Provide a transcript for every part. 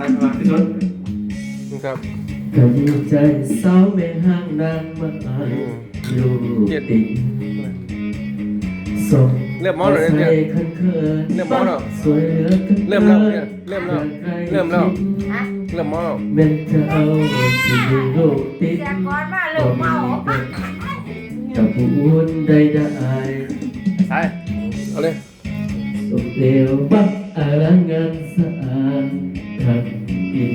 ายเข้ามาพี่ชนครับก็ดีใจสาวแม่ห้างนางมาอ่านอยู่ติดส่งเริ่มมองเลยเนี่ยใส่คันเขินเริ่มมองแล้วสวยเหลือเกินเริ่มแล้วเนี่ยเริ่มแล้วเริ่มแล้วฮะเริ่มมองเม็นเธอเอาสิอยู่โลกติดเสียก่อนมาเริ่มเมากับผู้อุ่นใดได้ใช่เอาเลยสมเดียวบักอาลังงานสะอาด ทำดี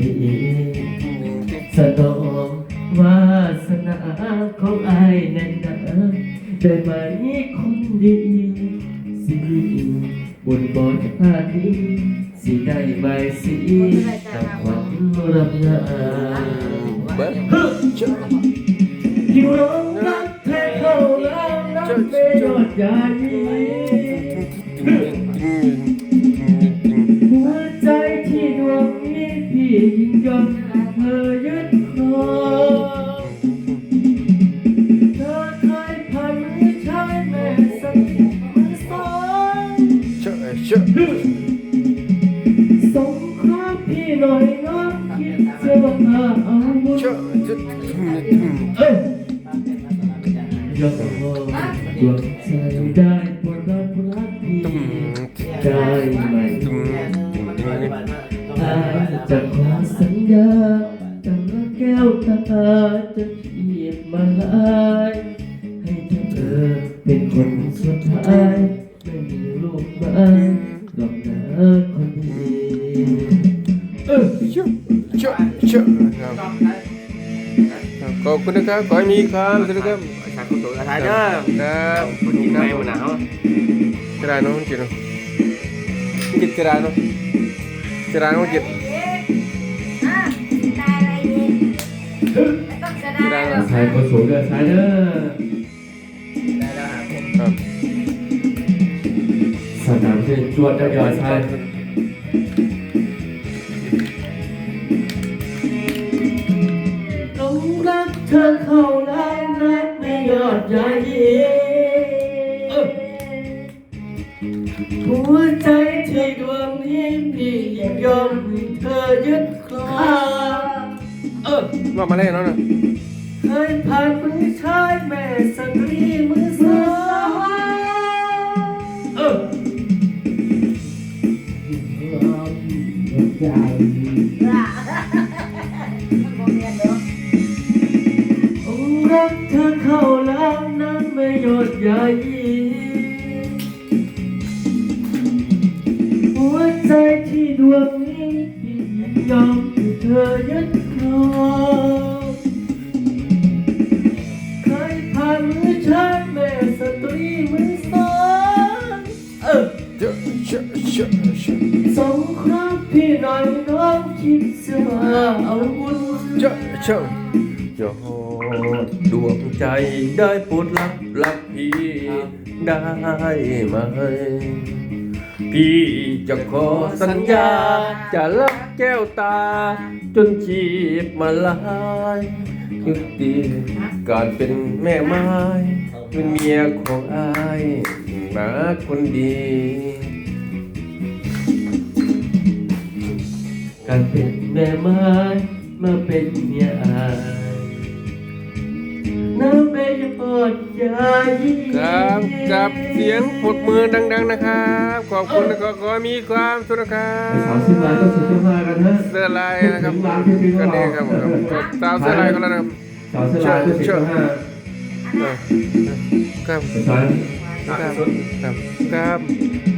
สนองวาสนาของอายแน่นนาได้ไหมคนดีสิบุญบนพาดีสิได้ใบสีกับขวัญรับงานเบิ้ลเจ้าที่ร้องรักแท้เข้าแล้วนับเป็นยอดใหญ่ จะขอสัญญาจะรักแก้วตาจะขีดมาลายให้เธอเป็นคนสุด ขอบคุณนะครับ ขอให้มีความสุขนะครับชาคุณตัวกระทายเด้อครับคนกินไม่มันหนาวกระดานน้องจิตน้องจิตกระดานน้องกระดานน้องจิตอะได้อะไรดีไม่ต้องจะได้หรอกสายกระสุนเด้อสายเด้อได้แล้วครับผมครับสนามเส้นจวดได้ยอดช ธอเข้าแล้วนักไม่ยอดใหญ่เออหัวใจที่ดวงนี้พี่ยิ่งยอมให้เธอยึดครองเออว่ามาเล่นน้องนะเคยผ่านมือชายแม่สตรีมือสองเออใจ รักเธอเข้าแล้วนั้นไม่หยดใหญ่หัวใจที่ดวงนี้พี่ยิ่งยอมให้เธอยึดครองเคยผ่านมือชายแม่สตรีมือสองเออเจ้าเจ้าเจ้าเจ้าสงครามพี่หน่อยน้องคิดเสียว่าเอาบุญเจ้าเจ้า ดวงใจได้ปรดรับรับพี่ได้ไหมพี่จะขอสัญญา จะรักแก้วตา จนชีพมาลายยุติการเป็นแม่ไม้เป็นเมียของอายนะคนดีการเป็นแม่ไม้มาเป็นเมียอาย ครับกับเสียงปรบมือดัง ๆ นะครับ ขอบคุณและขอขอมีความสุขนะครัไปสาวบสิบลายก็สุดยอดกันนะเสื้อลายนะครับก็นี่ครับผมครับสาวเสื้อลายก็แล้วนะครับสาวสิบลายก็สิบห้าเออครับสายครับครับครับครับ